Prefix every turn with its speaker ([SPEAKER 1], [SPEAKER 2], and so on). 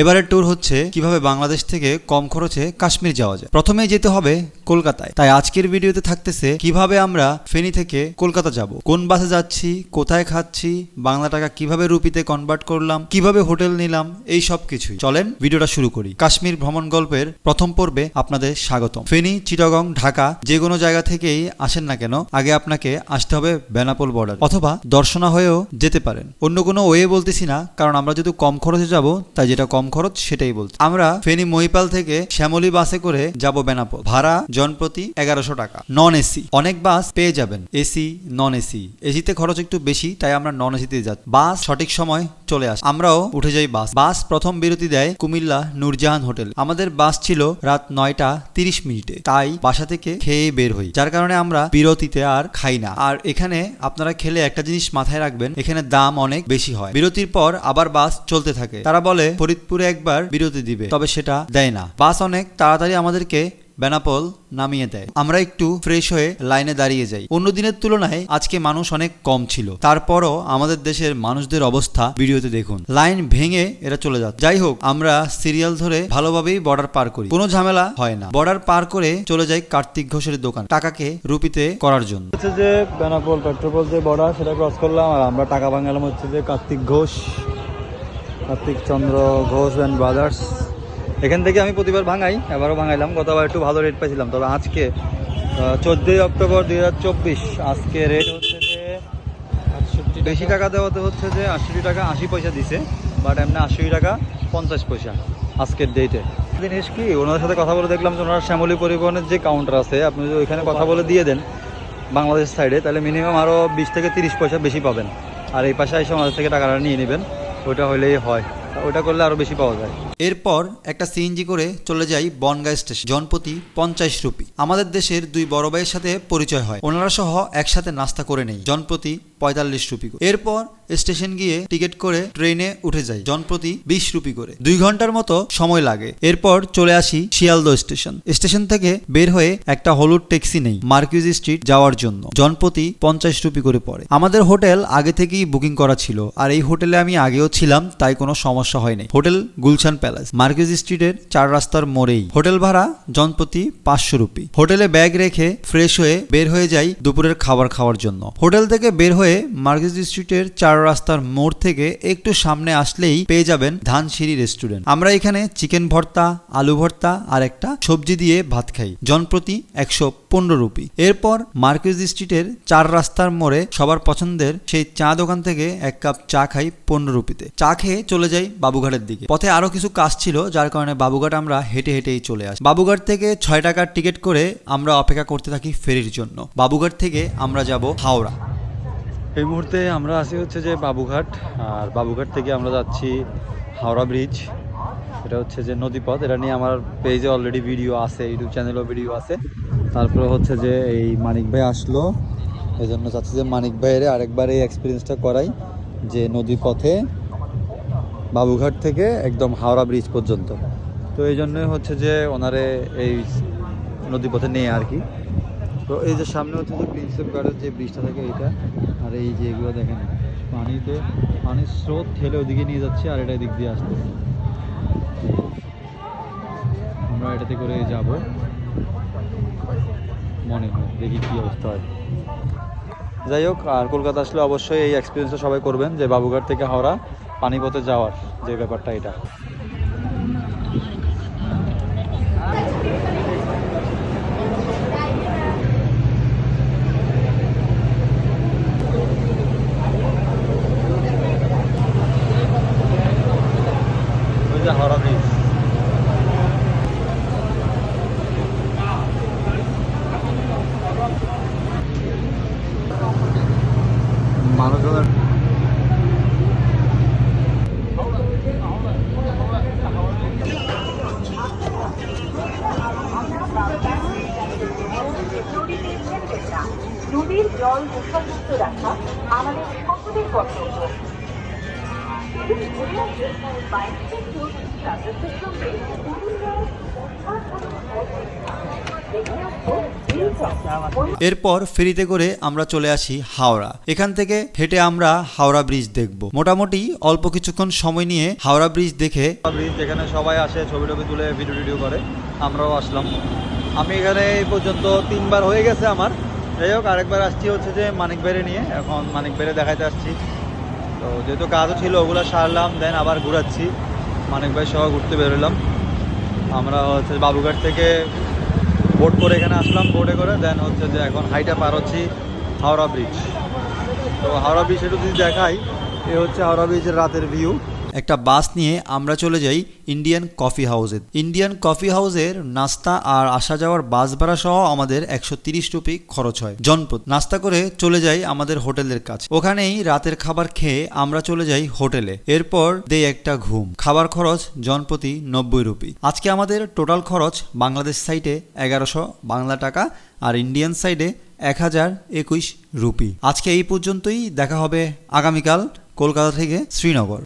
[SPEAKER 1] এবারের ট্যুর হচ্ছে কীভাবে বাংলাদেশ থেকে কম খরচে কাশ্মীর যাওয়া যায়। প্রথমেই যেতে হবে কলকাতায়। তাই আজকের ভিডিওতে থাকতেছে কীভাবে আমরা ফেনী থেকে কলকাতা যাব। কোন বাসে যাচ্ছি, কোথায় খাচ্ছি, বাংলা টাকা কীভাবে রুপিতে কনভার্ট করলাম, কীভাবে হোটেল নিলাম, এই সব কিছুই। চলেন ভিডিওটা শুরু করি। কাশ্মীর ভ্রমণ গল্পের প্রথম পর্বে আপনাদের স্বাগতম। ফেনী, চিটাগং, ঢাকা যে কোনো জায়গা থেকেই আসেন না কেন, আগে আপনাকে আসতে হবে বেনাপোল বর্ডার অথবা দর্শনা হয়েও যেতে পারেন। অন্য কোনো ওয়ে বলতেছি না, কারণ আমরা যেহেতু কম খরচে যাব, তাই যেটা কম খরচ সেটাই বলছি। আমরা ফেনী মহিপাল থেকে শ্যামলী বাসে করে যাব বেনাপোল। ভাড়া জনপ্রতি এগারোশো টাকা। নন এসি অনেক বাস পেয়ে যাবেন। এসি নন এসি এসিতে খরচ একটু বেশি, তাই আমরা নন এসিতে যাচ্ছি। বাস সঠিক সময় চলে আসে। আমরাও উঠে যাই বাস। বাস প্রথম বিরতি দেয় কুমিল্লা নূরজাহান হোটেল। আমাদের বাস ছিল রাত নয়টা তিরিশ মিনিটে। তাই বাসা থেকে খেয়ে বের হই। যার কারণে আমরা বিরতিতে আর খাই না। আর এখানে আপনারা খেলে একটা জিনিস মাথায় রাখবেন, এখানে দাম অনেক বেশি হয়। বিরতির পর আবার বাস চলতে থাকে। তারা বলে, ফরিদপুরে একবার বিরতি দিবে। তবে সেটা দেয় না। বাস অনেক তাড়াতাড়ি আমাদেরকে বেনাপোল নামিয়ে দেয়। আমরা একটু ফ্রেশ হয়ে লাইনে দাঁড়িয়ে যাই। অন্য দিনের তুলনায় আজকে মানুষ অনেক কম ছিল। তারপরও আমাদের দেশের মানুষদের অবস্থা ভিডিওতে দেখুন। লাইন ভেঙে এরা চলে যাচ্ছে। যাই হোক আমরা সিরিয়াল ধরে ভালোভাবেই বর্ডার পার করি। কোনো ঝামেলা হয় না। বর্ডার পার করে চলে যাই কার্তিক ঘোষের দোকান টাকাকে রুপিতে করার জন্য।
[SPEAKER 2] হচ্ছে যে বেনাপোল পেট্রোপোল যে বর্ডার সেটা ক্রস করলাম আর আমরা টাকা ভাঙালাম হচ্ছে যে কার্তিক ঘোষ। কার্তিক চন্দ্র ঘোষ অ্যান্ড ব্রাদার্স এখান থেকে আমি প্রতিবার ভাঙাই এবারও ভাঙাইলাম। গতবার একটু ভালো রেট পাইছিলাম তবে আজকে চোদ্দোই অক্টোবর দুই হাজার চব্বিশ আজকে রেট হচ্ছে যে বেশি টাকা দেওয়াতে হচ্ছে যে আশি টাকা আশি পয়সা দিছে বাট এমনি আশি টাকা পঞ্চাশ পয়সা আজকের ডেটে জিনিস কি? ওনাদের সাথে কথা বলে দেখলাম যে ওনারা শ্যামলী পরিবহনের যে কাউন্টার আছে আপনি যদি ওইখানে কথা বলে দিয়ে দেন বাংলাদেশ সাইডে তাহলে মিনিমাম আরও বিশ থেকে তিরিশ পয়সা বেশি পাবেন। আর এই পাশে এসে আমাদের থেকে টাকাটা নিয়ে নেবেন। ওইটা হলেই হয়। ওটা করলে আরও বেশি পাওয়া যায়।
[SPEAKER 1] এরপর একটা সিএনজি করে চলে যাই বনগাঁ স্টেশন। জনপতি পঞ্চাশ রুপি। আমাদের দেশের দুই বড় ভাইয়ের সাথে পরিচয় হয়। ওনারা সহ একসাথে নাস্তা করে নেই। জনপ্রতি পঁয়তাল্লিশ রুপি করে। এরপর স্টেশন গিয়ে টিকিট করে ট্রেনে উঠে যাই জনপ্রতি বিশ রুপি করে। দুই ঘণ্টার মতো সময় লাগে। এরপর চলে আসি শিয়ালদহ স্টেশন। স্টেশন থেকে বের হয়ে একটা হলুদ ট্যাক্সি নেই, মার্কিউজি স্ট্রিট যাওয়ার জন্য। জনপ্রতি পঞ্চাশ রুপি করে পড়ে। আমাদের হোটেল আগে থেকেই বুকিং করা ছিল, আর এই হোটেলে আমি আগেও ছিলাম, তাই কোনো সমস্যা হয়নি হোটেল গুলশান প্যালেস, মার্কিউজ স্ট্রিটের চার রাস্তার মোড়েই। হোটেল ভাড়া জনপ্রতি পাঁচশো রুপি। হোটেলে ব্যাগ রেখে ফ্রেশ হয়ে বের হয়ে যাই দুপুরের খাবার খাওয়ার জন্য। হোটেল থেকে বের হয়ে মার্কিউজ স্ট্রিটের চার রাস্তার মোড় থেকে একটু সামনে আসলেই পেয়ে যাবেন ধানসিঁড়ি রেস্টুরেন্ট। আমরা এখানে চিকেন ভর্তা, আলু ভর্তা আর একটা সবজি দিয়ে ভাত খাই জনপ্রতি একশো পনেরো রুপি। এরপর মার্কিউজ স্ট্রিটের চার রাস্তার মোড়ে সবার পছন্দের সেই চা দোকান থেকে এক কাপ চা খাই পনেরো রুপিতে। চা খেয়ে চলে যাই বাবুঘাটের দিকে। পথে আরও কিছু কাজ ছিল, যার কারণে বাবুঘাট আমরা হেঁটে হেঁটেই চলে আসি। বাবুঘাট থেকে ছয় টাকার টিকিট করে আমরা অপেক্ষা করতে থাকি ফেরির জন্য। বাবুঘাট থেকে আমরা যাব হাওড়া।
[SPEAKER 2] এই মুহূর্তে আমরা আছি হচ্ছে যে বাবুঘাট, আর বাবুঘাট থেকে আমরা যাচ্ছি হাওড়া ব্রিজ এটা হচ্ছে যে নদীপথ, এটা নিয়ে আমার পেজে অলরেডি ভিডিও আছে ইউটিউব চ্যানেলও ভিডিও আছে। তারপরে হচ্ছে যে এই মানিক ভাই আসলো। এই জন্য চাচ্ছি যে মানিক ভাইয়ের আরেকবার এই এক্সপিরিয়েন্সটা করাই, যে নদী পথে বাবুঘাট থেকে একদম হাওড়া ব্রিজ পর্যন্ত। তো এই জন্যই হচ্ছে যে ওনারে এই নদীপথে নেই আর কি। তো এই যে সামনে হচ্ছে যে প্রিন্সেপ গার্ডের যে ব্রিজটা থাকে এইটা এই যে এগুলো দেখেন, পানিতে, পানির স্রোত ঠেলে ওদিকে নিয়ে যাচ্ছে আর এটা এদিক দিয়ে আসতেছে আমরা এটাতে করে যাব। মনে হয়, দেখি কি অবস্থা হয়। যাই হোক, আর কলকাতা আসলে অবশ্যই এই এক্সপিরিয়েন্সটা সবাই করবেন যে বাবুঘাট থেকে হাওড়া পানিপথে যাওয়ার যে ব্যাপারটা এটা ওই যে হাওড়া ব্রিজ মানুষজনের
[SPEAKER 3] নদীর জল দূষণমুক্ত রাখা আমাদের সকলের কর্তব্য।
[SPEAKER 1] এরপর ফেরিতে করে আমরা চলে আসি হাওড়া। এখান থেকে হেঁটে আমরা হাওড়া ব্রিজ দেখব। মোটামুটি অল্প কিছুক্ষণ সময় নিয়ে হাওড়া ব্রিজ দেখে
[SPEAKER 2] ব্রিজ যেখানে সবাই আসে ছবি টবি তুলে ভিডিও টিডিও করে আমরাও আসলাম। আমি এখানে এই পর্যন্ত তিনবার হয়ে গেছে আমার। যাই হোক, আরেকবার আসছি হচ্ছে যে মানিক বেড়ে নিয়ে। এখন মানিক বেড়ে দেখাইতে আসছি। তো যেহেতু কাজও ছিল, ওগুলো সারলাম, দেন আবার ঘুরাচ্ছি। মানিক ভাই সহ ঘুরতে বেরোলাম আমরা হচ্ছে বাবুঘাট থেকে বোট করে এখানে আসলাম বোটে করে। দেন হচ্ছে যে এখন হাইটা পার হচ্ছি হাওড়া ব্রিজ তো হাওড়া ব্রিজ একটু যদি দেখাই, এ হচ্ছে হাওড়া ব্রিজের রাতের ভিউ
[SPEAKER 1] একটা বাস নিয়ে আমরা চলে যাই ইন্ডিয়ান কফি হাউসে ইন্ডিয়ান কফি হাউসের নাস্তা আর আসা যাওয়ার বাস ভাড়া সহ আমাদের একশো তিরিশ রুপি খরচ হয়। জনপদ। নাস্তা করে চলে যাই আমাদের হোটেলের কাছে। ওখানেই রাতের খাবার খেয়ে আমরা চলে যাই হোটেলে। এরপর দেই একটা ঘুম। খাবার খরচ জনপ্রতি নব্বই রুপি। আজকে আমাদের টোটাল খরচ বাংলাদেশ সাইডে এগারোশো বাংলা টাকা আর ইন্ডিয়ান সাইডে এক হাজার একুশ রুপি। আজকে এই পর্যন্তই। দেখা হবে আগামীকাল কলকাতা থেকে শ্রীনগর।